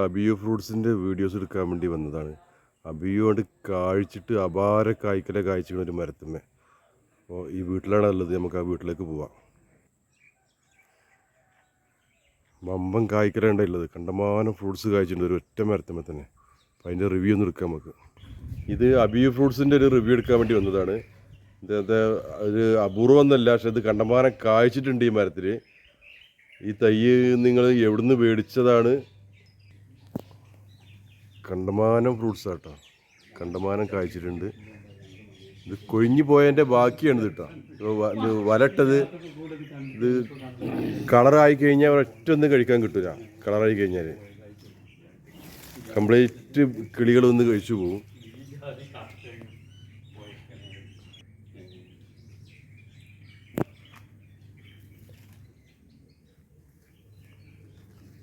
അബിയു ഫ്രൂട്ട്സിന്റെ videos എടുക്കാൻ വേണ്ടി വന്നതാണ്. അബിയോട് കൊണ്ട് കാഴ്ചിട്ട് അപാര കായ്ക്കല കായ്ച്ചിരുന്ന ഒരു മരത്തുമേ അപ്പോൾ ഈ വീട്ടിലാണ് ഉള്ളത്. നമുക്ക് ആ വീട്ടിലേക്ക് പോവാം. മമ്പൻ കായ്ക്കല ഉള്ളത്. കണ്ടമാനം ഫ്രൂട്ട്സ് കായ്ച്ചിട്ടുണ്ട്. ഒരു ഒറ്റ മരത്തുമ്മേ തന്നെ. അപ്പോൾ അതിന്റെ റിവ്യൂ ഒന്ന് എടുക്കാം നമുക്ക്. ഇത് അബിയോ ഫ്രൂട്ട്സിന്റെ ഒരു റിവ്യൂ എടുക്കാൻ വേണ്ടി വന്നതാണ്. ഇത് ഒരു അപൂർവം എന്നല്ല പക്ഷെ ഇത് കണ്ടമാനം കായ്ച്ചിട്ടുണ്ട് ഈ മരത്തിൽ ഈ തൈ നിങ്ങൾ എവിടുന്ന് മേടിച്ചതാണ്? കണ്ടമാനം ഫ്രൂട്ട്സ് ആട്ടോ. കണ്ടമാനം കായ്ച്ചിട്ടുണ്ട്. ഇത് കൊഴിഞ്ഞു പോയതിന്റെ ബാക്കിയാണ് കേട്ടോ ഇത് വരട്ടത് ഇത് കളറായി കഴിഞ്ഞാൽ ഒറ്റ ഒന്നും കഴിക്കാൻ കിട്ടില്ല കളറായി കഴിഞ്ഞാൽ കംപ്ലീറ്റ് കിളികളൊന്ന് കഴിച്ചു പോകും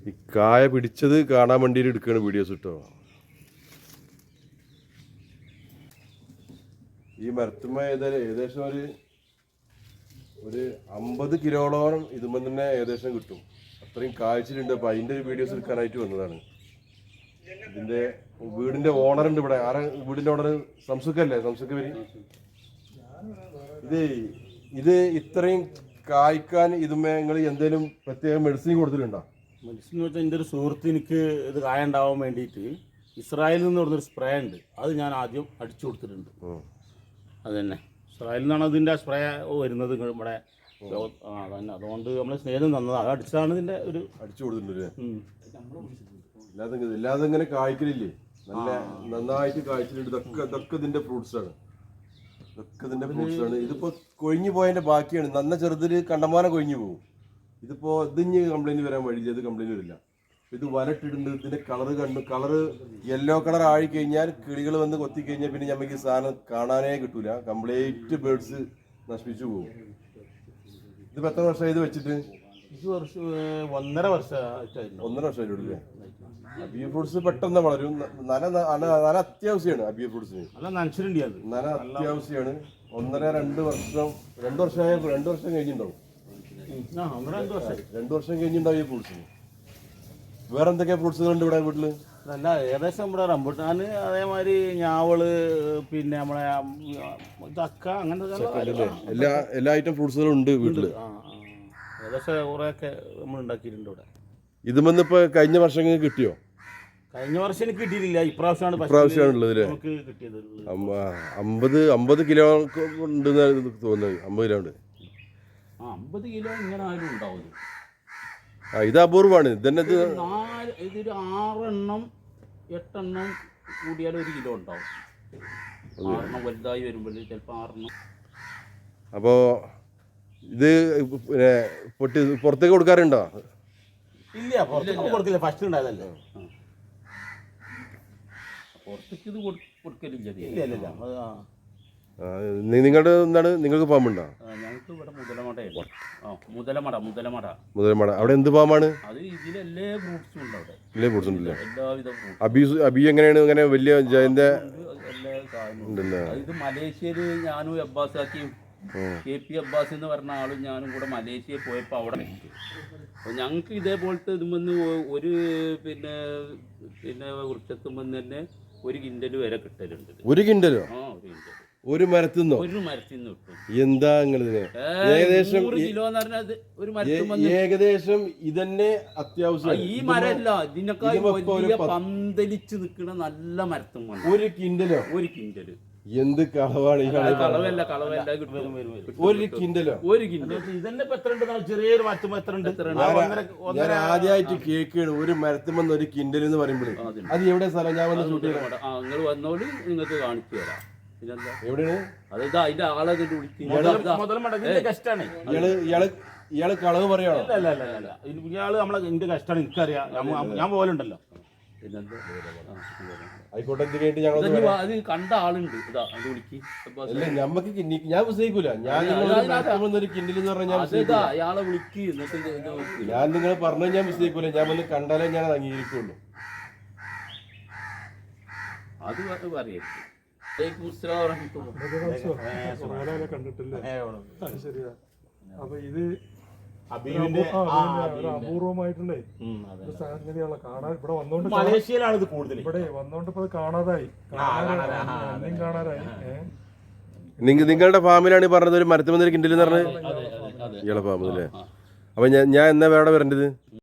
ഈ കായ പിടിച്ചത് കാണാൻ വേണ്ടിയിട്ട് എടുക്കുകയാണ് വീഡിയോസ് കേട്ടോ ഈ മരത്തുമ്മ ഏതായാലും ഏകദേശം ഒരു ഒരു അമ്പത് കിലോളോളം ഇതുമ്പോൾ തന്നെ ഏകദേശം കിട്ടും. അത്രയും കാഴ്ചയിലുണ്ട്. അപ്പം അതിന്റെ ഒരു വീഡിയോസ് എടുക്കാനായിട്ട് വന്നതാണ്. ഇതിന്റെ വീടിന്റെ ഓണർ ഉണ്ട് ഇവിടെ. ആരാ വീടിന്റെ ഓണർ സംസുഖല്ലേ സംസുഖ വരി ഇത് ഇത് ഇത്രയും കായ്ക്കാൻ ഇതുമേ നിങ്ങൾ എന്തെങ്കിലും പ്രത്യേക മെഡിസിൻ കൊടുത്തിട്ടുണ്ടോ? മെഡിസിൻ വെച്ചാൽ എന്റെ ഒരു സുഹൃത്ത് എനിക്ക് ഇത് കായ ഉണ്ടാവാൻ വേണ്ടിയിട്ട് ഇസ്രായേലിൽ നിന്ന് പറഞ്ഞൊരു സ്പ്രേ ഉണ്ട്. അത് ഞാൻ ആദ്യം അടിച്ചു കൊടുത്തിട്ടുണ്ട്. അത് തന്നെ ഇസ്രായേലിൽ നിന്നാണ് ഇതിന്റെ സ്പ്രേ വരുന്നത് ഇവിടെ. ആ അതന്നെ. അതുകൊണ്ട് നമ്മൾ സ്നേഹം തന്നത്. അത് അടിച്ചതാണ് ഇതിന്റെ ഒരു അടിച്ചു കൊടുത്തിട്ടുണ്ട്. ഇല്ലാതെ ഇങ്ങനെ- ഇല്ലാതെ ഇങ്ങനെ കായ്ക്കലില്ലേ? നല്ല നന്നായിട്ട് കായ്ച്ചിട്ടുണ്ട്. ഇതൊക്കെ ഇതൊക്കെ ഇതിന്റെ ഫ്രൂട്ട്സ് ആണ്. ഇതൊക്കെ ഇതിന്റെ ഫ്രൂട്ട്സ് ആണ്. ഇതിപ്പോ കൊഴിഞ്ഞു പോയതിന്റെ ബാക്കിയാണ്. നന്ന ചെറുതിൽ കണ്ടമാനം കൊഴിഞ്ഞു പോകും ഇതിപ്പോ ഇതിഞ്ഞ് കംപ്ലൈന്റ് വരാൻ വഴിയില്ല. ഇത് കംപ്ലൈന്റ് വരില്ല. ഇത് വലട്ടിടുന്നത് ഇതിന്റെ കളർ കണ്ടു. കളറ് യെല്ലോ കളർ ആയി കഴിഞ്ഞാൽ കിളികൾ വന്ന് കൊത്തി കഴിഞ്ഞാൽ പിന്നെ നമുക്ക് ഈ സാധനം കാണാനേ കിട്ടൂല. കംപ്ലീറ്റ് ബേർഡ്സ് നശിപ്പിച്ചു പോകും. ഇതിപ്പോ എത്ര വർഷം ഇത് വെച്ചിട്ട്? ഒന്നര വർഷം ഒന്നര വർഷം അബിയ ഫ്രൂട്ട്സ് പെട്ടെന്ന് വളരും. നല്ല നന അത്യാവശ്യമാണ് അബിയ ഫ്രൂട്ട്സിന് അത്. നന അത്യാവശ്യമാണ് ഒന്നര രണ്ട് വർഷം രണ്ട് വർഷമായ രണ്ട് വർഷം കഴിഞ്ഞിട്ടുണ്ടാവും. രണ്ട് വർഷം കഴിഞ്ഞിട്ടുണ്ടാവും ഈ ഫ്രൂട്ട്സിന് വേറെ എന്തൊക്കെ ഫ്രൂട്ട്സുകളുണ്ട് ഇവിടെ വീട്ടിൽ? അല്ല ഏകദേശം നമ്മുടെ റംബുട്ടാന് അതേമാതിരി ഞാവൾ പിന്നെ നമ്മളെ ചക്ക അങ്ങനത്തെ എല്ലാ എല്ലാ ഐറ്റം ഫ്രൂട്ട്സുകളും ഉണ്ട് വീട്ടിൽ. ഏകദേശം കുറേയൊക്കെ നമ്മൾ ഉണ്ടാക്കിയിട്ടുണ്ട് ഇവിടെ. ഇതുമെന്ന് വന്നിപ്പോ കഴിഞ്ഞ വർഷം കിട്ടിയോ? കഴിഞ്ഞ വർഷം എനിക്ക് കിട്ടിയിട്ടില്ല. ഇപ്രാവശ്യമാണ് ഇപ്രാവശ്യമാണുള്ളത് നമുക്ക് കിട്ടിയത് അമ്പത് അമ്പത് കിലോ ഉണ്ട് തോന്നുന്നത്. അമ്പത് കിലോ ഉണ്ട്. അമ്പത് കിലോ ഇങ്ങനെ ആരും ഉണ്ടാവും ഇത്. അപൂർവമാണ്. ഇതന്നെ ഇത് നാല് ഇതൊരു ആറെണ്ണം എട്ടെണ്ണം കൂടിയാലും ഒരു കിലോ ഉണ്ടാവും. ആറെണ്ണം വലുതായി വരുമ്പോൾ ചിലപ്പോൾ ആറെണ്ണം. അപ്പോൾ ഇത് പിന്നെ പൊട്ടി പുറത്തേക്ക് കൊടുക്കാറുണ്ടോ? ഇല്ല പുറത്തേക്ക് കൊടുക്കില്ല. ഫസ്റ്റ് ഉണ്ടായതല്ലേ. പുറത്തേക്ക് ഇത് കൊടുക്കലില്ല ഇല്ല ഇല്ല ഇല്ല. അത് നിങ്ങളുടെ എന്താണ് നിങ്ങൾക്ക് പാമ്പുണ്ടോ? ഞങ്ങൾക്ക് ഇവിടെ മുതലമട മുതലമട മുതലമട. മുതലമട. അവിടെ എന്ത് പാമ്പാണ്? അത് ഇതിലെല്ലാ ഫ്രൂട്ട്സും ഉണ്ട് അവിടെ. ഇല്ലേ ഫ്രൂട്ട്സ് ഉണ്ടല്ലേ? എല്ലാവിധ ഫ്രൂട്ട്സും അബി എങ്ങനെയാണ് ഇങ്ങനെ വലിയ ജയന്റെ എല്ലാ. ഇത് മലേഷ്യയിൽ ഞാനും അബ്ബാസാക്കിയും കെ പി അബ്ബാസ് എന്ന് പറഞ്ഞ ആളും ഞാനും കൂടെ മലേഷ്യയിൽ പോയപ്പോൾ അവിടെ അപ്പോൾ ഞങ്ങൾക്ക് ഇതേപോലത്തെ ഇതുമെന്ന് ഒരു പിന്നെ പിന്നെ വൃക്ഷത്തുമെന്ന് തന്നെ ഒരു കിൻഡൽ വരെ കിട്ടലുണ്ട് ഒരു കിൻഡലോ? ആ ഒരു കിൻഡൽ ഒരു മരത്തുനിന്നോ ഒരു മരത്തിൽ നിന്ന് കിട്ടും. എന്താ നിങ്ങളിതിന് ഏകദേശം നൂറ് കിലോ എന്ന് പറഞ്ഞാൽ അത് ഒരു ഏ- മരത്തുമെന്ന് ഏകദേശം ഇതന്നെ അത്യാവശ്യം ഈ മരമല്ല ഇതിനേക്കാൾ ഇതിമ്മ ഇപ്പൊ ഒരു വലിയ പത്ത്- പന്തലിച്ച് നിൽക്കുന്ന നല്ല മരത്തും വന്നു. ഒരു കിൻഡലോ? ഒരു കിൻഡൽ. എന്ത് കളവാണ് ഈ കളി കളവല്ല കളവല്ല കിട്ടും. കിട്ടും, ഒരു കിട്ടും. കിൻഡലോ? ഒരു കിൻഡൽ. ഇതന്നെ ഇപ്പൊ എത്ര ഉണ്ട് ചെറിയൊരു മാറ്റം എത്ര ഉണ്ട് ഞാൻ- ഞാൻ ആദ്യമായിട്ട് കേക്കാണ് ഒരു മരത്തുമെന്ന് ഒരു കിൻഡൽ എന്ന് പറയുമ്പോഴേ. അതുണ്ട്. അത് എവിടെ സ്ഥലം? ഞാൻ വന്ന് ഷൂട്ട് ചെയ്യണം ആ നിങ്ങൾ വന്നോളി നിങ്ങൾക്ക് കാണിച്ചു തരാം. എവിടെയാണ്? അത് ഇതാ അതിന്റെ ആളെ ഇതിന്റെ വിളിച്ച് മുതൽ മടങ്ങിന്റെ കഷ്ടാണ്. ഇയാൾ ഇയാൾ ഇയാൾ കളവ് പറയാണോ? അല്ല അല്ല അല്ല അല്ല ഇത് ഇയാൾ നമ്മളെ എന്റെ കഷ്ടാണ് എനിക്കറിയാം. ഞാൻ- ഞാൻ പോലുണ്ടല്ലോ പിന്നെന്താ ആ, ആയിക്കോട്ടെ എന്തിനായിട്ട് ഞങ്ങൾ ഇതാ ഇനി വാ, അത് കണ്ട ആളുണ്ട്. ഇതാ അത് വിളിക്ക്. അബ്ബാസ്. അല്ല ഞമ്മക്ക് കിന്നി- ഞാൻ വിശ്വസിക്കൂല. ഞാൻ നിങ്ങളൊരു എന്ന് പറഞ്ഞാൽ ഞാൻ അത് വിശ്വസിക്കൂല. ഇതാ അയാളെ വിളിക്ക്. എന്നിട്ട് ഇത് ഇത് വിളിക്ക്. ഞാൻ നിങ്ങൾ പറഞ്ഞു ഞാൻ വിശ്വസിക്കൂല. ഞാൻ വന്ന് കണ്ടാലേ ഞാൻ അത് അംഗീകരിക്കുള്ളൂ. അത് പറയരുത്. കണ്ടിട്ടില്ലേ? അത് ശരിയാ അപ്പൊ ഇത് അപൂർവമായിട്ടുണ്ടേ? സംഗതിയുള്ള കാണാൻ ഇവിടെ വന്നോണ്ട് മലേഷ്യയിലാണ് ഇത് കൂടുതൽ ഇവിടെ വന്നോണ്ട് ഇപ്പൊ കാണാതായി. അന്നേം കാണാതായി. ഏഹ് നിങ്ങ നിങ്ങളുടെ ഫാമിലാണ് ഈ പറഞ്ഞത് ഒരു മരത്തുമന്തിരി കിണ്ടിൽ എന്ന് പറഞ്ഞത്? അതെ അതെ അതെ ഇയാളെ ഫാമിലല്ലേ അപ്പൊ ഞാൻ ഞാൻ എന്നാ വേറെ വരേണ്ടത്?